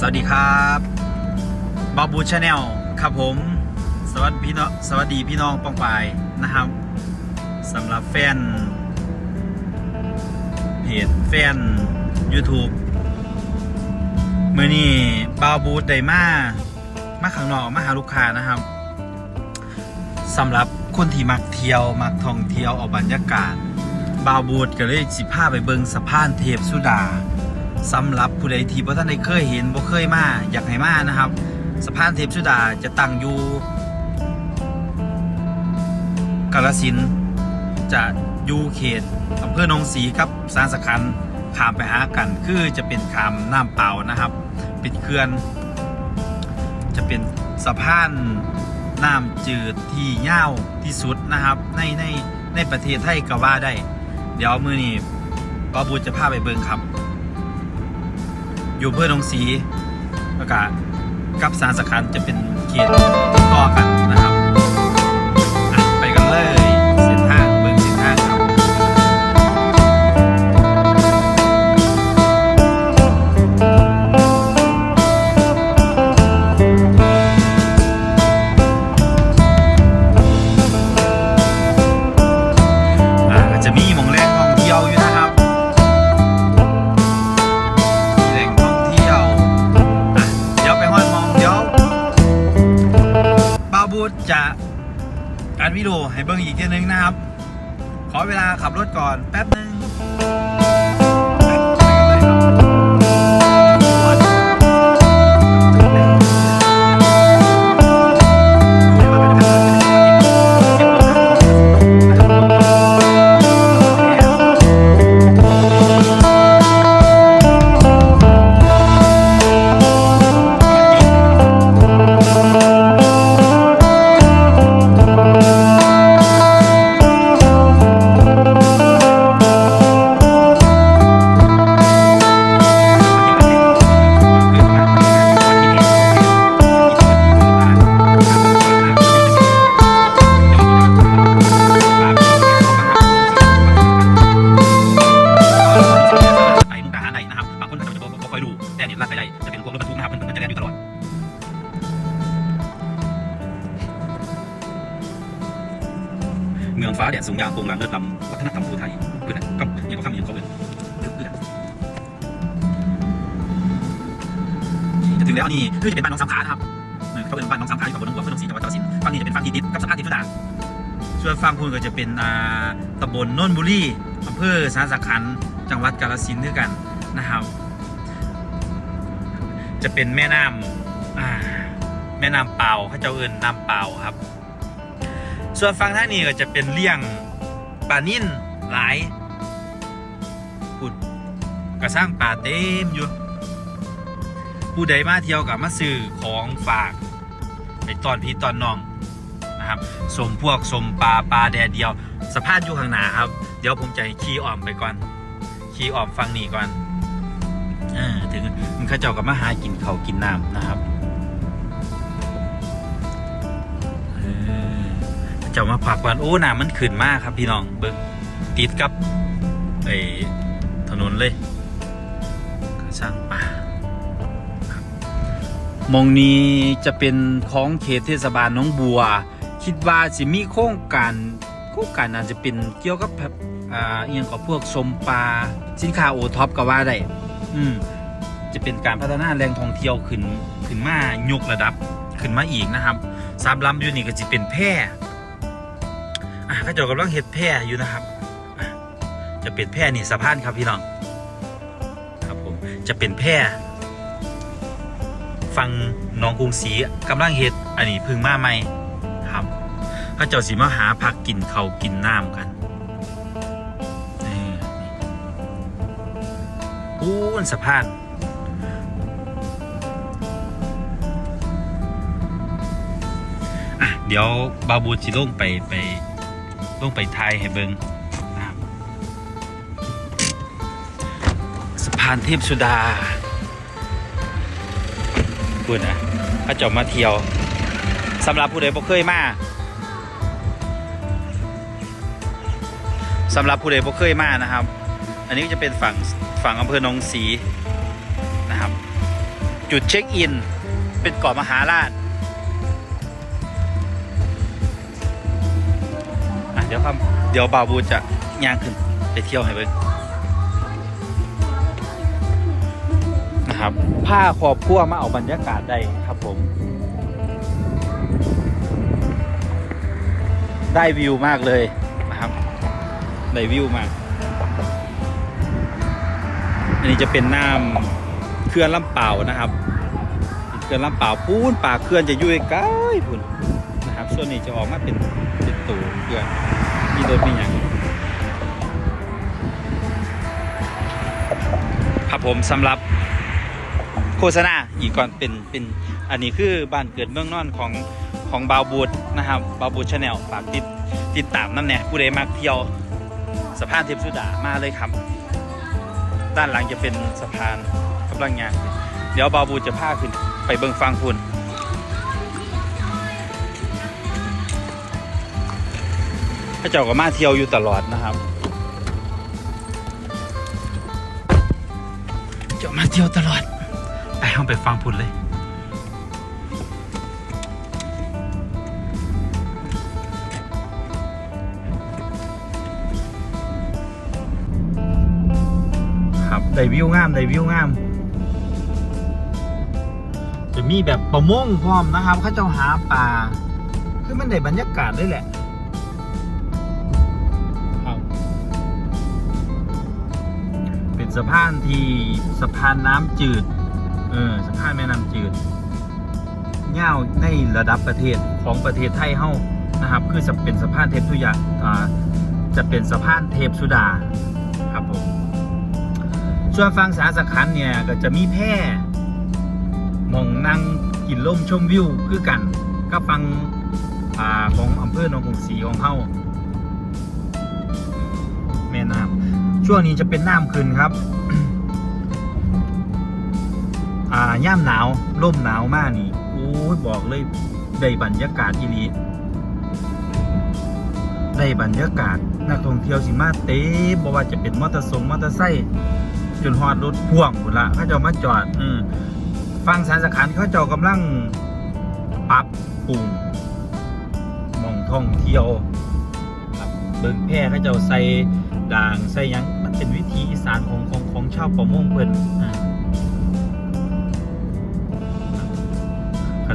สวัสดีครับบาบูชาแนลครับผม สวัสดีพี่น้องสวัสดีพี่น้องปองปายนะครับสำหรับแฟนเพจแฟน YouTube เมื่อนี้บาบูได้มามาข้างนอกมาหาลูกค้านะครับสำหรับคนที่มักเที่ยวมักท่องเที่ยวเอาบรรยากาศ บาบูดก็เลยสิพาไปเบิงสะพานเทพสุดา สำหรับผู้ใดที่บ่ท่านได้เคยเห็นบ่เคยมาอยากให้มานะครับ สะพานเทพสุดาจะตั้งอยู่กาลสินจะอยู่เขตอำเภอหนองสีกับสารสคันขามไปหากันคือจะเป็นขามน้ำเปล่านะครับ เป็นเขื่อน จะเป็นสะพานน้ำจืดที่ยาวที่สุดนะครับในในในประเทศไทยก็ว่าได้ เดี๋ยวมือนี้ปาบูจะพาไปเบิงครับ อยู่เพื่อนองสีแล้วก็กับสารสคันจะเป็นเขตติดต่อกันนะ ไทยเพื่อนก็ยังก็คำยังเขาเลยจะถึงแล้วนี่คือจะเป็นบ้านน้องสามขานะครับเขาเป็นบ้านน้องสามขาอยู่กับน้องบัวเพื่อนน้องศรีจังหวัดกาฬสินธุ์ฝั่งนี้จะเป็นฝั่งที่ติดกับสะพานติดสุดาส่วนฝั่งคุณก็จะเป็นตำบลโนนบุรีอำเภอสารสักขันจังหวัดกาฬสินธุ์ด้วยกันนะครับ จะเป็นแม่น้ำแม่น้ำเปล่าเขาเจ้าเอิญน้ำเปล่าครับ ส่วนฝั่งท่างนี้ก็จะเป็นเลี่ยงปลานิ่นหลาย กระสร้างป่าเต็มอยู่ ผู้ใดมาเที่ยวกับมาซื้อของฝากไปตอนพี่ตอนน้องนะครับสมพวกสมปลาปลาแดดเดียวสะพานอยู่ข้างหน้าครับ เดี๋ยวผมจะขี่อ้อมไปก่อนขี่อ้อมฟังนี่ก่อนอถึงมันเขาเจ้ากับมาหากินเขากินน้ำนะครับเออเจะมาผักวันโอ้หน้ำมันขึ้นมากครับพี่น้องเบิ้งติดกับไอ้ถนนเลย ช่างป่ามองนี้จะเป็นของเขตเทศบาลน้องบัว คิดว่าจะมีโครงการโครงการอาจจะเป็นเกี่ยวกับอ่าเอียงกับพวกสมปลาสินค้าโอท็อปก็ว่าได้อืมจะเป็นการพัฒนาแหล่งท่องเที่ยวขึ้นขึ้นมายกระดับขึ้นมาอีกนะครับสามลำอยู่นี่ก็จะเป็นแพร่อะก็เจ้ากำลังเห็ดแพร่อยู่นะครับ จะเป็นแพร่นี่สะพานครับพี่น้อง จะเป็นแพร่ฟังน้องกรุงศรีกำลังเห็ดอันนี้พึ่งมาใหม่ครับก็เจ้าสีมาหาผักกินเขากินน้ำกันนี่อู้นสะพานอะเดี๋ยวบาบูจิลงไปไปต้องไปไทยให้เบิงานเทพสุดาพูดนะถ้าเจามาเที่ยวสำหรับผู้ใดบ่เคยมาสำหรับผู้ใดบ่เคยมานะครับ อันนี้ก็จะเป็นฝั่งฝั่งอำเภอหนองสีนะครับ จุดเช็คอิน เป็นเกาะมหาราชเดี๋ยวครับเดี๋ยวบาวบูจะย่างขึ้นไปเที่ยวให้เบิ่ง นะครับผ้าครอบครัวมาเอาบรรยากาศได้ครับผม ได้วิวมากเลยนะครับ ได้วิวมาก อันนี้จะเป็นน้ำเขื่อนลำเปล่านะครับเขื่อนลำเปล่าปูนปากเขื่อนจะยู่ใกล้พุ่นนะครับ ส่วนนี้จะออกมาเป็นเป็นตูเขื่อนมีรถมีอย่างครับผมสำหรับ โฆษณาอีกก่อนเป็นเป็นอันนี้คือบ้านเกิดเมืองนอนของของบาวบูดนะครับบาวบูดชาแนลฝากติดติดตามน้ำแน่ผู้ใดมาเที่ยวสะพานเทพสุดามาเลยครับ ด้านหลังจะเป็นสะพานกำลังงาน เดี๋ยวบาวบูดจะพาขึ้นไปเบิงฟังคุณพระเจ้าก็มาเที่ยวอยู่ตลอดนะครับเจ้ามาเที่ยวตลอด ไปห้องไปฟังพุ่นเลยครับได้วิวงามได้วิวงาม จะมีแบบประมงพร้อมนะครับเขาเจ้าหาปลาคือมันได้บรรยากาศเลยแหละครับเป็นสะพานที่สะพานน้ำจืด ออสะพานแม่น้ำจืดยาในระดับประเทศของประเทศไทยเฮานะครับ คือจะเป็นสะพานเทพทุยะอ่าจะเป็นสะพานเทพสุดาครับผมส่วนฟังสาสขันเนี่ยก็จะมีแพร่มองนั่งกินลมชมวิวคือกันก็ฟังอ่าของอำเภอหนองกรุงศรีของเฮาแม่น้ำช่วงนี้จะเป็นน้ำขึ้นครับ อ่าย่ามหนาวร่มหนาวมากนี่โอ้ยบอกเลยได้บรรยากาศอีหลีได้บรรยากาศนักท่องเที่ยวสิมาเต็มบ่ว่าจะเป็นมอเตอร์ทรงมอเตอร์ไซค์จนฮอดรถพ่วงหมดละเขาเจะมาจอด อืมฟังสารสขันเขาเจ้ากำลังปรับปรุงมองท่องเที่ยวครับเบิ่งแพร่เขาเจ้าใส่ด่างใส่ยังมันเป็นวิธีอีสานของของของชาวประมงเพิ่นอ่า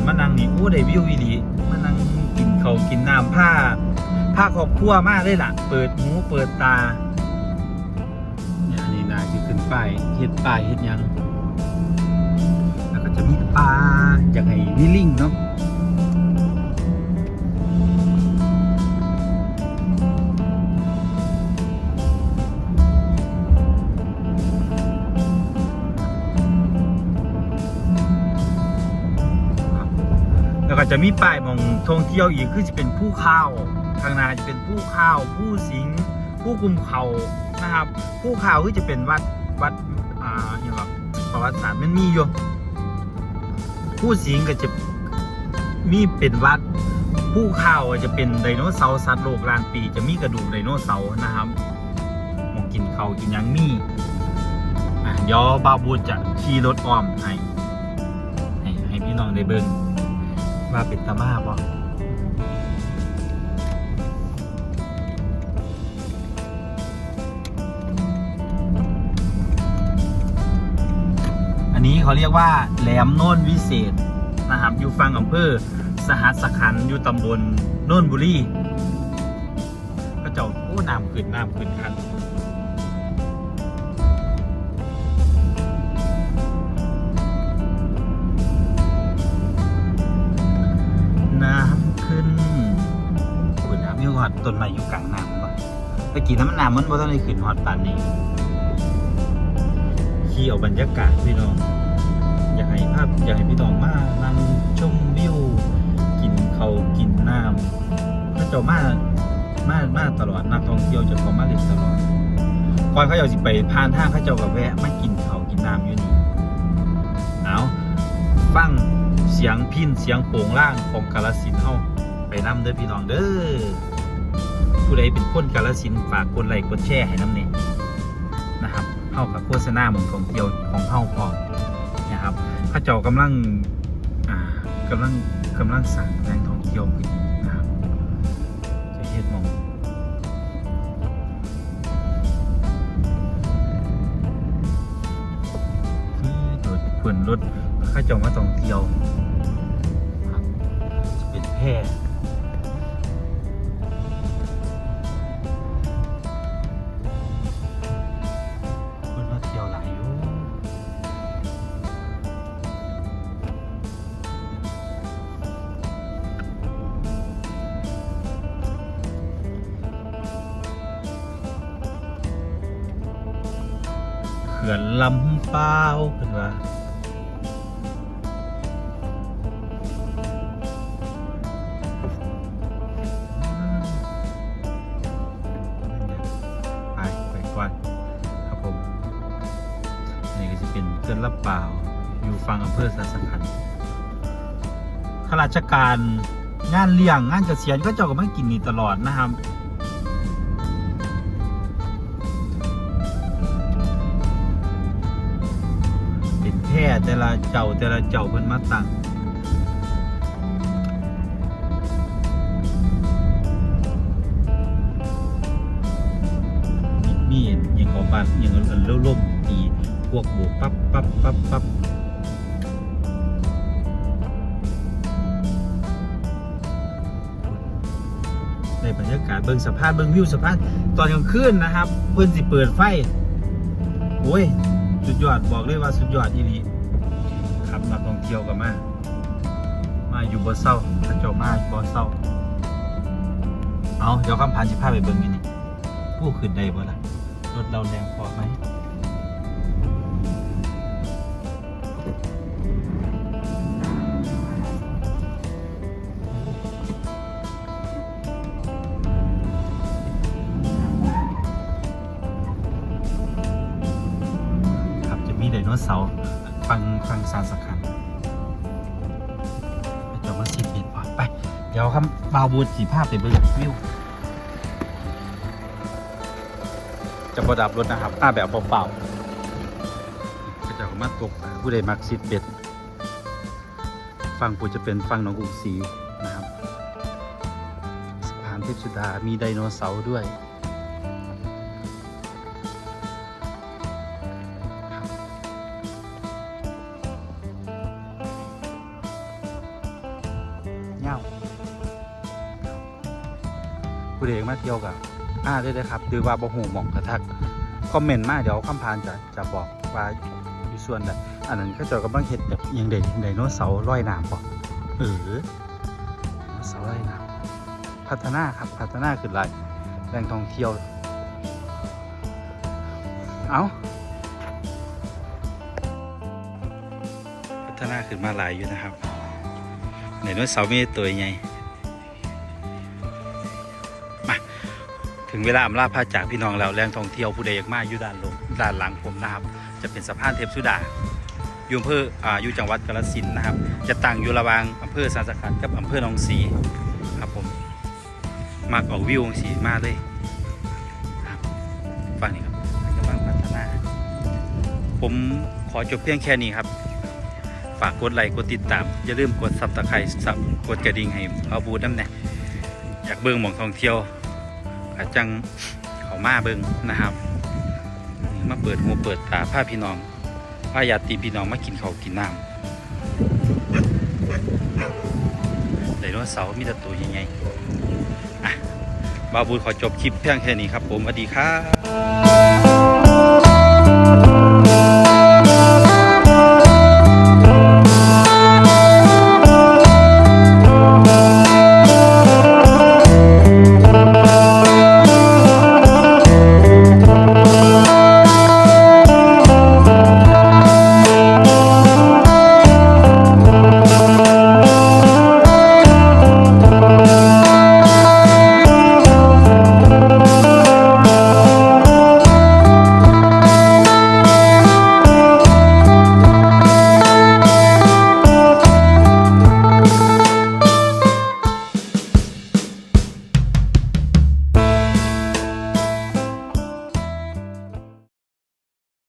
นมานั่งนี่โอ้ได้วิวอีหลีมานั่งกินเขาวกินน้ำผ้าผ้าขอบครัวมากเลยล่ะ เปิดหูเปิดตาเนี่ยนี่นาคือขึ้นป้ายเห็ดป่ายเห็ดยัง แล้วก็จะมีปลาอย่างไงวิลลิงเนาะ จะมีป้ายมองท่องเที่ยวอีกคือจะเป็นผู้ข้าวข้างหน้าจะเป็นผู้ข้าว ผู้สิงผู้กุมเขานะครับ ผู้ข่าวคือจะเป็นวัดวัดอ่าอย่างแบบประวัติศาสตร์มันมีอยู่ผู้สิงก็จะมีเป็นวัดผู้ข่าวจะเป็นไดโนเสาร์สัตว์โลกล้านปี จะมีกระดูกไดโนเสาร์นะครับมองกินเขากินยังมีอะเดี๋ยวบาบูจะขี่รถอ้อมให้ให้ให้พี่น้องได้เบิ่ง ว่าเป็นตามาบ่อันนี้เขาเรียกว่าแหลมโน่นวิเศษนะครับอยู่ฟังอำเภอสหัสขันอยู่ตำบลโน่นบุรีก็เจ้าโอ้น้ำขึ้นน้ำขึ้นคัน ดต้นไม้อยู่กลางน้ำปะตะกี้น้ำมันน้ำมันบ่ต้องได้ขึ้นหอดปานนี้ขี่เอาบรรยากาศพี่น้อง อยากให้ภาพอยากให้พี่น้องมานั่งชมวิวกินเขากินน้ำถ้าเจ้ามามามาตลอดนักท่องเที่ยวจะเขามาเล่นตลอดก่อนเขาอยากสิไปผ่านทางเขาเจ้าก็แวะมากินเขากินน้ำอยู่นี่เอาฟังเสียงพินเสียงโป่งล่างของกาลสินเฮาไปนำเด้อพี่น้องเด้อ ผู้ใดเป็นคนกาลสินฝากกดไลค์กดแชร์ให้น้ำเนี่ยนะครับเข้ากับโฆษณาหมองท่องเที่ยวของเข้าพอนะครับพระเจ้ากำลังอ่ากำลังกำลังสั่งแหล่งท่องเที่ยวขึ้นนะครับจะเฮ็ดมองคือโดดเพื่อนรถข้าเจ้ามาท่องเที่ยวครับจะเป็นแพร่ เขื่อนลำเปล่าเป็นว่าไปไปก่อนครับผม นี่ก็จะเป็นเขื่อนลำเปล่า อยู่ฝั่งอำเภอสัสันขันข้าราชการงานเลี้ยงงานเกษียณก็เจ้าก็มากินนี่ตลอดนะครับ แต่ละเจ้าแต่ละเจ้าเพิ่นมาตั้งมีมีดยิงของบ้านยิงอันล่มตีพวกโบกปั๊บปั๊บปั๊บปั๊บในบรรยากาศเบิ่งสะพานเบิ่งวิวสะพานตอนกลางคืนนะครับ เพิ่นสิเปิดไฟ โอ้ย สุดยอดบอกเลยว่าสุดยอดอีหลี รับนักท่องเที่ยวกับมามาอยู่บ่เศร้าพระเจ้ามาบ่เศร้า เอาเดี๋ยวคำผ่านสิพาไปเบิ่งอยู่นี่ผู้ขึ้นได้บ่ล่ะรถเราแรงพอไหมขับจะมีไดโนเสาร์ ฟังฟังซานสคันพระเจ้ามาสิบเอ็ดพอไป เดี๋ยวคำบบาวบูดสีภาพไปเบิ่งวิวจะประดับรถนะครับอ้าแบบเปล่าๆก็จะมาตกปลาผู้ใดมักซิดเบ็ดฟังปูจะเป็นฟังหนองกรุงศรีนะครับสะพานเทพสุดามีไดโนเสาร์ด้วย เที่ยวกับอ่าได้เลยครับหรือว่าบ่หูหมองกระทักคอมเมนต์มาเดี๋ยวคำพานจะจะบอกว่าอยู่ส่วนใดอันนั้นก็จะกำลังเห็ดแบบยังไดไดโนเสาร์ลอยน้ำบ่เออไดโนเสาร์ลอยน้ำพัฒนาครับพัฒนาขึ้นหลายแหล่งท่องเที่ยว เอาพัฒนาขึ้นมาหลายอยู่นะครับไดโนเสาร์มีตัวใหญ่ ถึงเวลาอำลาพาจากพี่น้องแล้วแรงท่องเที่ยวผู้ใดอยากมาอยู่ด้านลงด้านหลังผมนะครับ จะเป็นสะพานเทพสุดาอยู่อำเภออ่าอยู่จังหวัดกาฬสินธุ์นะครับ จะตั้งอยู่ระหว่างอำเภอสานสคันกับอำเภอหนองสีครับผมมากเอาวิวสีมากเลยครับฟังนี่ครับกำลังพัฒนา ผมขอจบเพียงแค่นี้ครับ ฝากกดไลค์กดติดตาม อย่าลืมกดซับตะไคร้ซับกดกระดิ่งให้เอาบูดน้ำแน่อยากเบิ่งหมองท่องเที่ยว อาจังเขามาเบิงนะครับมาเปิดหูเปิดตาผ้าพี่น้องพาญาติพี่น้องมากินเขากินน้ำไดโนเสาร์มีแต่ตัวใหญ่ๆอะบาวบูดขอจบคลิปเพียงแค่นี้ครับผมสวัสดีครับ